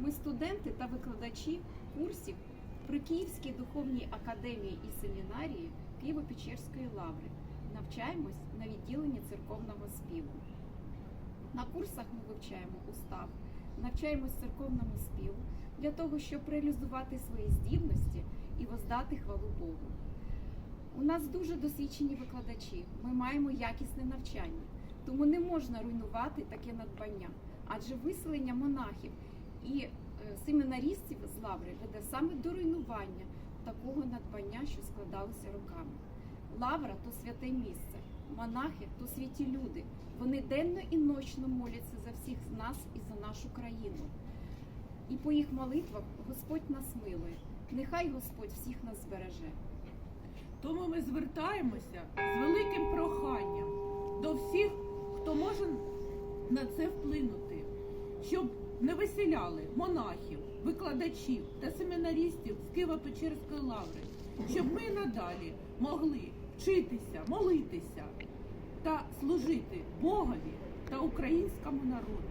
Ми студенти та викладачі курсів при Київській духовній академії і семінарії Києво-Печерської лаври. Навчаємось на відділенні церковного співу. На курсах ми вивчаємо устав, навчаємось церковному співу для того, щоб реалізувати свої здібності і воздати хвалу Богу. У нас дуже досвідчені викладачі, ми маємо якісне навчання, тому не можна руйнувати таке надбання, адже виселення монахів і е, семінаристів з лаври веде саме до руйнування такого надбання, що складалося роками. Лавра то святе місце, монахи то святі люди. Вони денно і ночно моляться за всіх нас і за нашу країну. І по їх молитвах Господь нас милує. Нехай Господь всіх нас збереже. Тому ми звертаємося з великим проханням до всіх, хто може на це вплинути, щоб не виселяли монахів, викладачів та семінарістів з Києво-Печерської лаври, щоб ми надалі могли вчитися, молитися та служити Богові та українському народу.